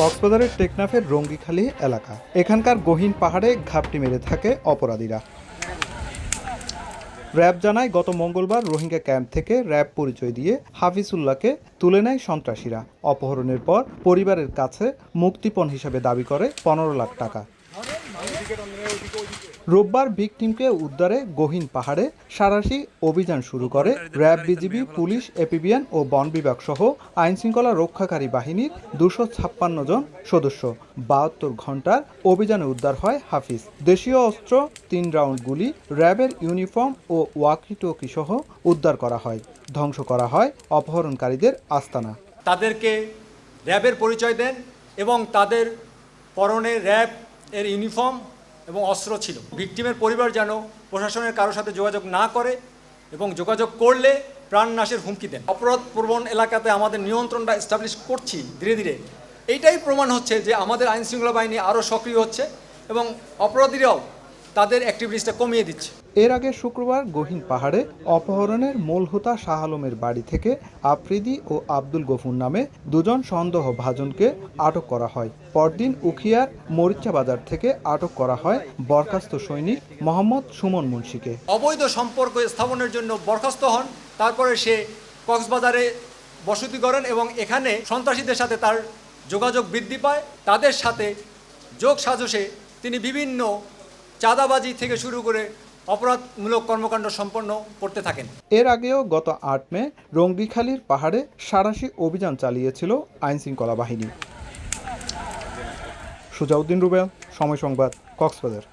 কক্সবাজারের টেকনাফের রঙ্গিখালি এলাকা। এখানকার গহীন পাহাড়ে ঘাপটি মেরে থাকে অপরাধীরা। র্যাব জানায়, গত মঙ্গলবার রোহিঙ্গা ক্যাম্প থেকে র্যাব পরিচয় দিয়ে হাফিজুল্লাহকে তুলে নেয় সন্ত্রাসীরা। অপহরণের পর পরিবারের কাছে মুক্তিপণ হিসেবে দাবি করে পনেরো লাখ টাকা। রোববার ভিকটিমকে উদ্ধারে গহীন পাহাড়ে সারাশি অভিযান শুরু করে। র্যাব, বিজিবি, পুলিশ এপিবিএন ও বন বিভাগ সহ আইনশৃঙ্খলা রক্ষাকারী বাহিনীর দুশো ছাপ্পান্ন জন সদস্য। বাহাত্তর ঘণ্টার অভিযানে উদ্ধার হয় হাফিজ। দেশীয় অস্ত্র, তিন রাউন্ড গুলি, র্যাবের ইউনিফর্ম ও ওয়াকি টকি সহ উদ্ধার করা হয়। ধ্বংস করা হয় অপহরণকারীদের আস্তানা। তাদেরকে র্যাবের পরিচয় দেন এবং তাদের পরনে র্যাব এর ইউনিফর্ম এবং অস্ত্র ছিল। ভিকটিমের পরিবার যেন প্রশাসনের কারোর সাথে যোগাযোগ না করে এবং যোগাযোগ করলে প্রাণ নাশের হুমকি দেন। অপরাধ প্রবণ এলাকাতে আমাদের নিয়ন্ত্রণটা এস্টাবলিশ করছি ধীরে ধীরে। এইটাই প্রমাণ হচ্ছে যে আমাদের আইনশৃঙ্খলা বাহিনী আরও সক্রিয় হচ্ছে এবং অপরাধীরাও তাদের অ্যাক্টিভিটিসটা কমিয়ে দিচ্ছে। এর আগে শুক্রবার গহীন পাহাড়ে অপহরণের মূল হোতা শাহ আলমের বাড়ি থেকে আফ্রিদি ও আব্দুল গফুর নামে দুজন সন্দেহ ভাজনকে আটক করা হয়। পরদিন উখিয়ার মরিচা বাজার থেকে আটক করা হয় বরখাস্ত সৈনিক মোহাম্মদ সুমন মুন্সিকে। অবৈধ সম্পর্ক স্থাপনের জন্য বরখাস্ত হন তারপরে সে কক্সবাজারে বসতি করেন এবং এখানে সন্ত্রাসীদের সাথে তার যোগাযোগ বৃদ্ধি পায়। তাদের সাথে যোগ সাজসে তিনি বিভিন্ন চাঁদাবাজি থেকে শুরু করে অপরাধমূলক কর্মকাণ্ড সম্পন্ন করতে থাকেন। এর আগেও গত আট মে রঙ্গিখালির পাহাড়ে সারাশি অভিযান চালিয়েছিল আইনশৃঙ্খলা বাহিনী। সুজাউদ্দিন রুবেল, সময় সংবাদ, কক্সবাজার।